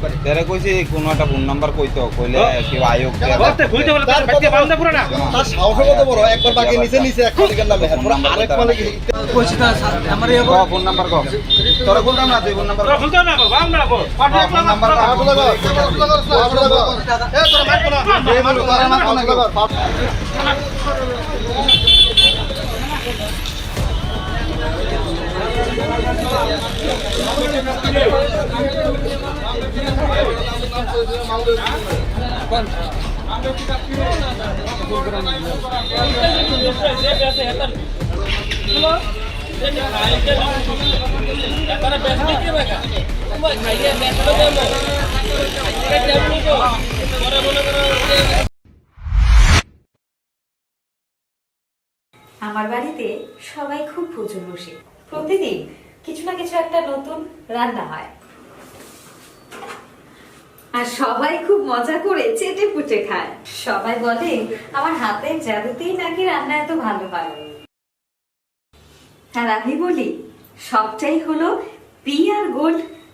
তারা কইছে কোন একটা ফোন নাম্বার কইতো কইলে কেউ আয়োগ তার সাহস কত বড়? একবার বাকি নিচে নিচে এক মালিকের নামে। এরপর আরেক মালিক। না স্যার আমার এই ফোন নাম্বার ক? তোরা বলতাম না তুই ফোন নাম্বার ক? ফোন নাম্বার ক আমার বাড়িতে সবাই খুব প্রচুর বসে। প্রতিদিন কিছু না কিছু একটা নতুন রান্না হয়। সবাই খুব মজা করে চেটে পুটে খায়। সবাই বলে, আমার হাতের জাদুতেই নাকি রান্না এত ভালো হয়? হ্যাঁ আমি বলি, সবটাই হলো পি আর গোল্ড